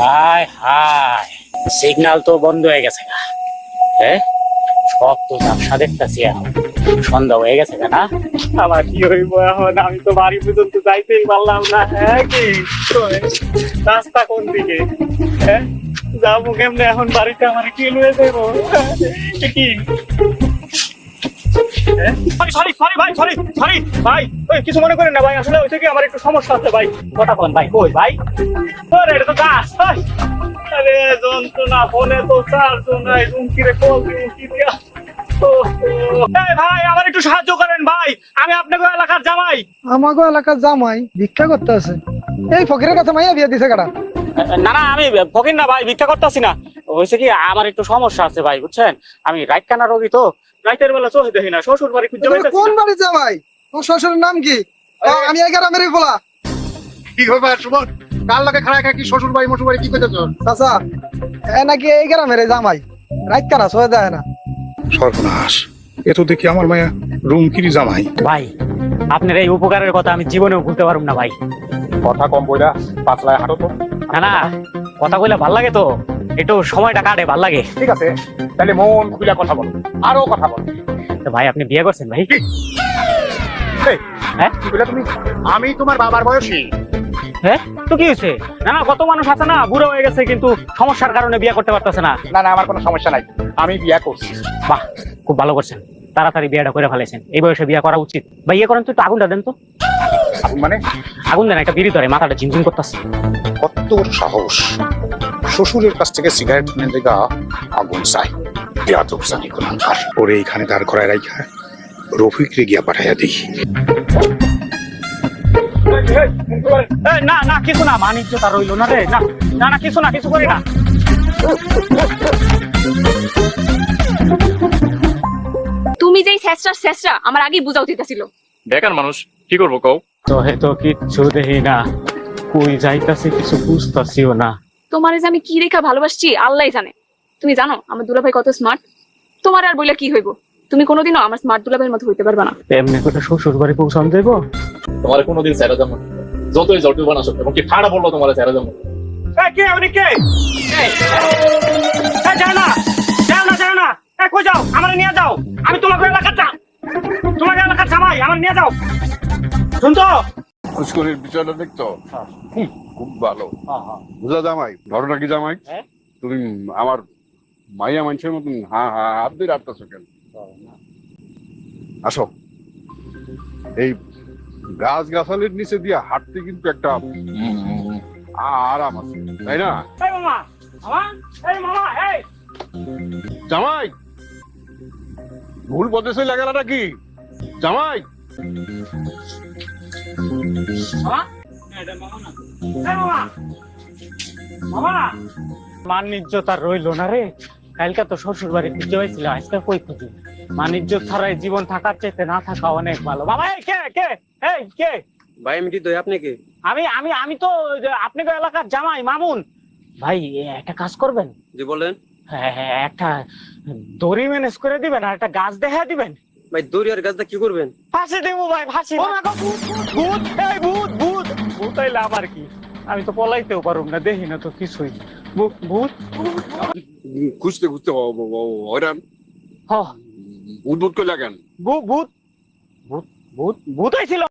হায় হায়। Signal তো বন্ধ হয়ে গেছে গা। হ্যাঁ? সব তো ব্যবসা দেখতেছি এখন। সন্ধ্যা হয়ে গেছে না? আমার কি হইব এখন? আমি তো বাড়ি পর্যন্ত যাইতেই পারলাম না হ্যাঁ কি? রাস্তা কোন দিকে? হ্যাঁ? যাব কেমনে? এখন বাড়িতে আমার কি লয়ে যাব এ কি? সরি সরি ভাই সরি সরি ভাই ওই কিছু মনে করেন না ভাই আসলে ওই থেকে আমার একটু সমস্যা আছে ভাই কথা ভাই কই ভাই? আরে এটা তো গাছ আরে যন্ত্রণা ফোনে তো চার্জ নাই কল দিয়া। ভাই আমার একটু সাহায্য করেন ভাই আমি আপনাকে এলাকার জামাই। আমাগো এলাকার জামাই ভিক্ষা করতে আছে। এই ফকিরের কথা মাইয়া বিয়ে দিছে কাটা না না আমি ফকির না ভাই ভিক্ষা করতেছি না। হয়েছে কি আমার একটু সমস্যা আছে ভাই বুঝছেন? আমি রাইট কানা রোগী তো রাইতের বেলা চোখে দেখি না শ্বশুর বাড়ি খুঁজে পাইতেছি কোন না। বাড়ির জামাই তোর শ্বশুরের নাম কি? আমি এই গ্রামেরই বলা কি হবে সুমন? কার লাগে খাড়া খায় কি শ্বশুর বাড়ি মশুর বাড়ি কি চাচা এ নাকি এই গ্রামের জামাই। রাইত সয়ে দেয় না। সর্বনাশ। এ তো দেখি আমার মায়া রুম কিরি জামাই। ভাই আপনার এই উপকারের কথা আমি জীবনেও ভুলতে পারব না ভাই। কথা কম বইরা পাতলায় হাঁটো তো। না না কথা কইলে ভালো লাগে তো। একটু সময়টা কাটে ভালো লাগে। ঠিক আছে তাহলে মন খুলে কথা বলো আরও কথা বলো। তো ভাই আপনি বিয়ে করছেন ভাই? হ্যাঁ? কি কইলা তুমি? আমি তোমার বাবার বয়সী। হ্যাঁ? তো কি হয়েছে? না না কত মানুষ আছে না বুড়ো হয়ে গেছে কিন্তু সমস্যার কারণে বিয়ে করতে পারতেছে না। না না আমার কোনো সমস্যা নাই। আমি বিয়া করছি। বাহ খুব ভালো করছেন। তাড়াতাড়ি বিয়েটা করে ফেলেছেন। এই বয়সে বিয়ে করা উচিত। ভাই ইয়ে করেন তো একটু আগুনটা দেন তো। আপনি মানে? আগুন দেন একটা বিড়ি ধরে মাথাটা ঝিমঝিম করতেছে। কত সাহস। শ্বশুরের কাছ থেকে সিগারেট কিনে দেখা আগুন চাই। বেয়াদব জানি কোনকার ওরে এইখানে দাঁড় করায় রাইখা রফিকরে গিয়া পাঠাইয়া দিই। না না কিছু না বাণিজ্য তার রইল না রে না না না কিছু না কিছু করি না। তুমি যেই শেষরা শেষরা আমার আগেই বোঝা উচিত ছিল বেকার মানুষ কি করব কও? তো হে তো কিচ্ছু দেখি না কই যাইতাছে কিছু বুঝতাছিও না। তোমার যে আমি কি রেখা ভালোবাসছি আল্লাহ জানে। তুমি জানো আমার দুলাভাই কত স্মার্ট তোমার আর বইলে কি হইব? তুমি কোনোদিনও আমার স্মার্ট দুলাভাইয়ের মতো হইতে পারবে না। এমনি করে শ্বশুর বাড়ি পৌঁছান দেবো? তোমার কোনোদিন স্যারা যেমন যতই জটিল বানাসো এবং কি ঠাড়া বলল তোমার স্যারা যেমন কে আপনি কে? যাও না যাও না যাও না। এ, কই যাও? আমার নিয়ে যাও। আমি তোমাকে এলাকার তোমাকে এলাকার জামাই আমার নিয়ে যাও। শুনতো? পুষ্করের বিচারটা দেখতো? খুব ভালো। বুঝা জামাই? ঘটনা কি জামাই? হ্যাঁ? তুমি আমার মাইয়া মানুষের মতন হা হা হাত দিয়ে রাখতেছো কেন? আসো। এই গাছ গাছালির নিচে দিয়ে হাঁটতে কিন্তু একটা আরাম আছে তাই না? জামাই! ভুল পথে চলে গেল নাকি জামাই! মামা এটা মামা না এই মামা মামা মানিজ্য তার রইল না রে। কালকে তো শ্বশুর বাড়ি খুঁজে পাইছিল আজকে কই খুঁজি ছাড়াই জীবন থাকার চাইতে না থাকা অনেক ভালো। বাবা কে কে? এই কে? ভাই আমি আপনি কে? আমি আমি আমি তো এলাকার জামাই মামুন। ভাই একটা কাজ করবেন? জি বলেন। হ্যাঁ, হ্যাঁ, একটা দড়ি ম্যানেজ করে দিবেন আর একটা গাছ দেখা দিবেন। ভাই দরিয়ার গাছটা কি করবেন? ফাঁসি দেবো ভাই ফাঁসি। ভূত এই ভূত ভূত। ভূত আইলে আবার কি? আমি তো পলাইতেও পারুম না দেখি না তো কিছুই। ভূত ভূত। খুঁজতে খুঁজতে হ- হ- হ- হয়রান। হ, উদ্ভুত করে লাগেন ভূত ভূত। ভূত ভূত ভূত আইছিল।